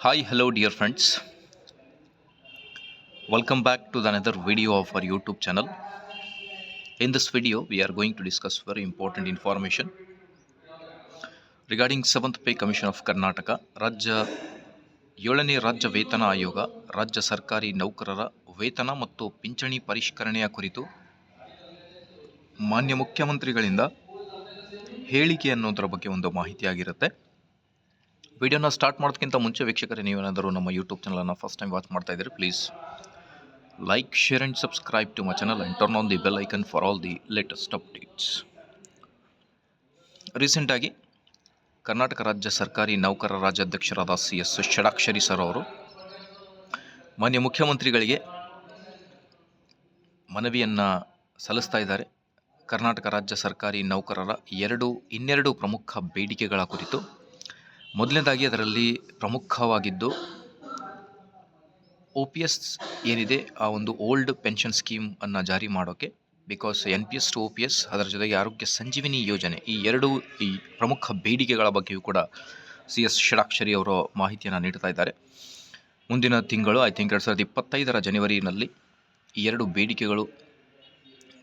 Hi, hello, dear friends. Welcome back to the another video of our YouTube channel. In this video, we are going to discuss very important information regarding 7th Pay Commission of Karnataka, ರಾಜ್ಯ ಏಳನೇ ರಾಜ್ಯ ವೇತನ ಆಯೋಗ ರಾಜ್ಯ ಸರ್ಕಾರಿ ನೌಕರರ ವೇತನ ಮತ್ತು ಪಿಂಚಣಿ ಪರಿಷ್ಕರಣೆಯ ಕುರಿತು ಮಾನ್ಯ ಮುಖ್ಯಮಂತ್ರಿಗಳಿಂದ ಹೇಳಿಕೆ ಅನ್ನೋದರ ಬಗ್ಗೆ ಒಂದು ಮಾಹಿತಿಯಾಗಿರುತ್ತೆ ವಿಡಿಯೋನ ಸ್ಟಾರ್ಟ್ ಮಾಡೋದಕ್ಕಿಂತ ಮುಂಚೆ ವೀಕ್ಷಕರೇ, ನೀವೇನಾದರೂ ನಮ್ಮ ಯೂಟ್ಯೂಬ್ ಚಾನಲನ್ನು ಫಸ್ಟ್ ಟೈಮ್ ವಾಚ್ ಮಾಡ್ತಾ ಇದ್ದೀರಿ please like share and subscribe to my channel and turn on the bell icon for all the latest updates ರೀಸೆಂಟಾಗಿ ಕರ್ನಾಟಕ ರಾಜ್ಯ ಸರ್ಕಾರಿ ನೌಕರರ ರಾಜ್ಯಾಧ್ಯಕ್ಷರಾದ ಸಿ ಎಸ್ ಷಡಾಕ್ಷರಿ ಸರ್ ಅವರು ಮಾನ್ಯ ಮುಖ್ಯಮಂತ್ರಿಗಳಿಗೆ ಮನವಿಯನ್ನು ಸಲ್ಲಿಸ್ತಾ ಇದ್ದಾರೆ. ಕರ್ನಾಟಕ ರಾಜ್ಯ ಸರ್ಕಾರಿ ನೌಕರರ ಎರಡು, ಇನ್ನೆರಡು ಪ್ರಮುಖ ಬೇಡಿಕೆಗಳ ಕುರಿತು ಮೊದಲನೇದಾಗಿ ಅದರಲ್ಲಿ ಪ್ರಮುಖವಾಗಿದ್ದು ಒ ಪಿ ಎಸ್ ಏನಿದೆ, ಆ ಒಂದು ಓಲ್ಡ್ ಪೆನ್ಷನ್ ಸ್ಕೀಮ್ ಅನ್ನು ಜಾರಿ ಮಾಡೋಕ್ಕೆ because N P S to O P S ಅದರ ಜೊತೆಗೆ ಆರೋಗ್ಯ ಸಂಜೀವಿನಿ ಯೋಜನೆ, ಈ ಎರಡು ಈ ಪ್ರಮುಖ ಬೇಡಿಕೆಗಳ ಬಗ್ಗೆಯೂ ಕೂಡ ಸಿ ಎಸ್ ಷಡಾಕ್ಷರಿ ಅವರು ಮಾಹಿತಿಯನ್ನು ನೀಡ್ತಾ ಇದ್ದಾರೆ. ಮುಂದಿನ ತಿಂಗಳು ಐ ಥಿಂಕ್ ಎರಡು ಸಾವಿರದ ಇಪ್ಪತ್ತೈದರ ಜನವರಿನಲ್ಲಿ ಈ ಎರಡು ಬೇಡಿಕೆಗಳು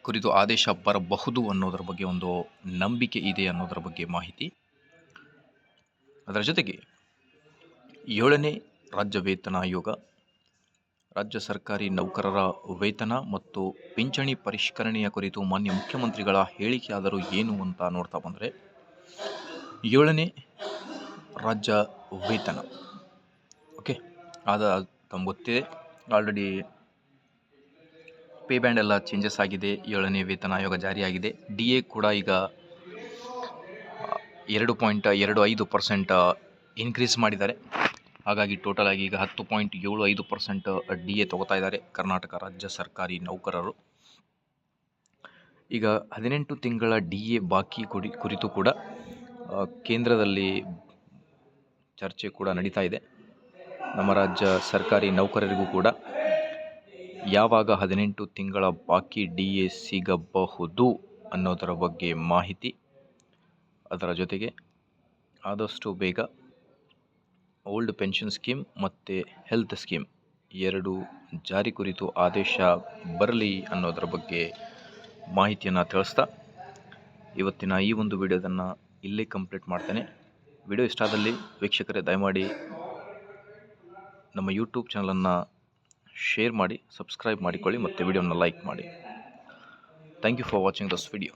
ಕುರಿತು ಆದೇಶ ಬರಬಹುದು ಅನ್ನೋದರ ಬಗ್ಗೆ ಒಂದು ನಂಬಿಕೆ ಇದೆ ಅನ್ನೋದರ ಬಗ್ಗೆ ಮಾಹಿತಿ. ಅದರ ಜೊತೆಗೆ ಏಳನೇ ರಾಜ್ಯ ವೇತನ ಆಯೋಗ, ರಾಜ್ಯ ಸರ್ಕಾರಿ ನೌಕರರ ವೇತನ ಮತ್ತು ಪಿಂಚಣಿ ಪರಿಷ್ಕರಣೆಯ ಕುರಿತು ಮಾನ್ಯ ಮುಖ್ಯಮಂತ್ರಿಗಳ ಹೇಳಿಕೆಯಾದರೂ ಏನು ಅಂತ ನೋಡ್ತಾ ಬಂದರೆ, ಏಳನೇ ರಾಜ್ಯ ವೇತನ. ಓಕೆ, ಆದ ತಮ್ಗೆ ಗೊತ್ತಿದೆ. ಆಲ್ರೆಡಿ ಪೇ ಬ್ಯಾಂಡ್ ಎಲ್ಲ ಚೇಂಜಸ್ ಆಗಿದೆ. ಏಳನೇ ವೇತನ ಆಯೋಗ ಜಾರಿಯಾಗಿದೆ. ಡಿ ಎ ಕೂಡ ಈಗ ಎರಡು ಪಾಯಿಂಟ್ ಎರಡು ಐದು ಪರ್ಸೆಂಟ್ ಇನ್ಕ್ರೀಸ್ ಮಾಡಿದ್ದಾರೆ. ಹಾಗಾಗಿ ಟೋಟಲ್ ಆಗಿ ಈಗ ಹತ್ತು ಪಾಯಿಂಟ್ ಏಳು ಐದು ಪರ್ಸೆಂಟ್ ಡಿ ಎ ತೊಗೋತಾ ಇದ್ದಾರೆ ಕರ್ನಾಟಕ ರಾಜ್ಯ ಸರ್ಕಾರಿ ನೌಕರರು. ಈಗ ಹದಿನೆಂಟು ತಿಂಗಳ ಡಿ ಎ ಬಾಕಿ ಕುಡಿ, ಕುರಿತು ಕೂಡ ಕೇಂದ್ರದಲ್ಲಿ ಚರ್ಚೆ ಕೂಡ ನಡೀತಾ ಇದೆ. ನಮ್ಮ ರಾಜ್ಯ ಸರ್ಕಾರಿ ನೌಕರರಿಗೂ ಕೂಡ ಯಾವಾಗ ಹದಿನೆಂಟು ತಿಂಗಳ ಬಾಕಿ ಡಿ ಎ ಸಿಗಬಹುದು ಅನ್ನೋದರ ಬಗ್ಗೆ ಮಾಹಿತಿ ಅದರ ಜೊತೆಗೆ ಆದಷ್ಟು ಬೇಗ ಓಲ್ಡ್ ಪೆನ್ಷನ್ ಸ್ಕೀಮ್ ಮತ್ತು ಹೆಲ್ತ್ ಸ್ಕೀಮ್ ಎರಡು ಜಾರಿ ಕುರಿತು ಆದೇಶ ಬರಲಿ ಅನ್ನೋದರ ಬಗ್ಗೆ ಮಾಹಿತಿಯನ್ನು ತಿಳಿಸ್ತಾ ಇವತ್ತಿನ ಈ ಒಂದು ವಿಡಿಯೋದನ್ನು ಇಲ್ಲೇ ಕಂಪ್ಲೀಟ್ ಮಾಡ್ತೇನೆ. ವಿಡಿಯೋ ಇಷ್ಟ ಆದಲ್ಲಿ ವೀಕ್ಷಕರೇ ದಯಮಾಡಿ ನಮ್ಮ ಯೂಟ್ಯೂಬ್ ಚಾನಲನ್ನು ಶೇರ್ ಮಾಡಿ ಸಬ್ಸ್ಕ್ರೈಬ್ ಮಾಡಿಕೊಳ್ಳಿ ಮತ್ತು ವಿಡಿಯೋನ ಲೈಕ್ ಮಾಡಿ. Thank you for watching this video